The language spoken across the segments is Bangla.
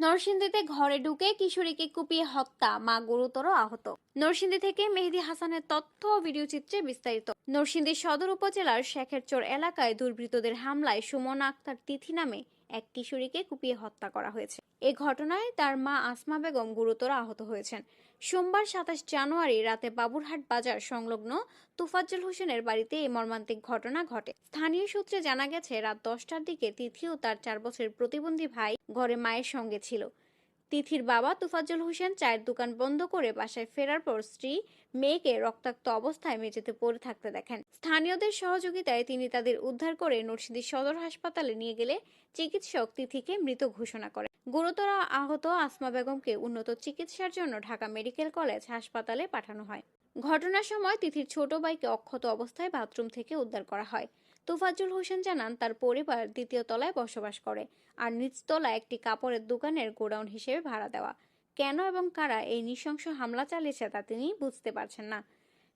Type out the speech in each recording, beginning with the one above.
নরসিংদীতে ঘরে ঢুকে কিশোরীকে কুপিয়ে হত্যা, মা গুরুতর আহত। নরসিংদী থেকে মেহেদি হাসানের তথ্য ও ভিডিও চিত্রে বিস্তারিত। নরসিংদী সদর উপজেলার শেখেরচর এলাকায় দুর্বৃত্তদের হামলায় সুমন আক্তার তিথি নামে এক কিশোরীকে কুপিয়ে হত্যা করা হয়েছে। এ ঘটনায় তার মা আসমা বেগম গুরুতর আহত হয়েছেন। সোমবার সাতাশ জানুয়ারি রাতে বাবুরহাট বাজার সংলগ্ন তুফাজ্জল হোসেনের বাড়িতে এই মর্মান্তিক ঘটনা ঘটে। স্থানীয় সূত্রে জানা গেছে, রাত দশটার দিকে তিথি ও তার চার বছরের প্রতিবন্ধী ভাই ঘরে মায়ের সঙ্গে ছিল। তিথির বাবা তুফাজ্জল হোসেন চায়ের দোকান বন্ধ করে বাসায় ফেরার পর স্ত্রী মেয়েকে রক্তাক্ত অবস্থায় মেঝেতে পড়ে থাকতে দেখেন। স্থানীয়দের সহযোগিতায় তিনি তাদের উদ্ধার করে নরসিংদী সদর হাসপাতালে নিয়ে গেলে চিকিৎসক তিথিকে মৃত ঘোষণা করেন। গুরুতর আহত আসমা বেগমকে উন্নত চিকিৎসার জন্য ঢাকা মেডিকেল কলেজ হাসপাতালে পাঠানো হয়। ঘটনার সময় তিথির ছোট ভাইকে অক্ষত অবস্থায় বাথরুম থেকে উদ্ধার করা হয়। তুফাজ্জুল হোসেন জানান, তার পরিবার দ্বিতীয় তলায় বসবাস করে আর নিচতলা একটি কাপড়ের দোকানের গোডাউন হিসেবে ভাড়া দেওয়া। কেন এবং কারা এই নৃশংস হামলা চালিয়েছে তা তিনি বুঝতে পারছেন না।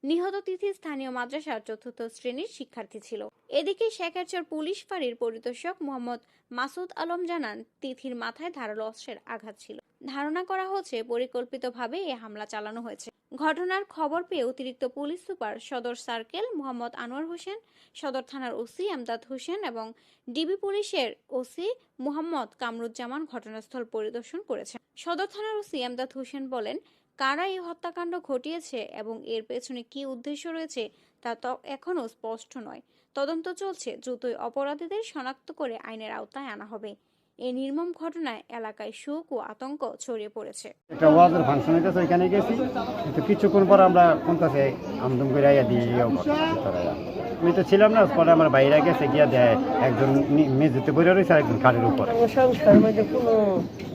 নিহত তিথি স্থানীয় মাদ্রাসার চতুর্থ শ্রেণির শিক্ষার্থী ছিল। এদিকে শেখারচর পুলিশ ফাঁড়ির পরিদর্শক মোহাম্মদ মাসুদ আলম জানান, তিথির মাথায় ধারালো অস্ত্রের আঘাত ছিল। ধারণা করা হচ্ছে, পরিকল্পিতভাবে এই হামলা চালানো হয়েছে। ঘটনার খবর পেয়ে অতিরিক্ত পুলিশ সুপার সদর সার্কেল মোহাম্মদ আনোয়ার হোসেন, সদর থানার ওসি আমদাদ হোসেন এবং ডিবি পুলিশের ওসি মোহাম্মদ কামরুজ্জামান ঘটনাস্থল পরিদর্শন করেছেন। সদর থানার ওসি আমদাদ হোসেন বলেন কারা এই হত্যাকাণ্ড ঘটিয়েছে এবং এর পেছনে কি উদ্দেশ্য রয়েছে তা তো এখনও স্পষ্ট নয়। তদন্ত চলছে দ্রুতই অপরাধীদের শনাক্ত করে আইনের আওতায় আনা হবে। এই নির্মম ঘটনায় এলাকায় শোক ও আতঙ্ক ছড়িয়ে পড়েছে। একটা ওয়াজের ফাংশন হইতেছে ওইখানে গেছি। তো কিছুক্ষণ পর আমরা কোনটাছে আমদম করে আইয়া দিয়ে আমি তো ছিলাম না পরে আমার বাইরে গেছে গিয়া দেয় একজন মেঝেতে পড়ে রয়েছে আর একজন খাটের উপরে। সংস্থার মধ্যে কোনো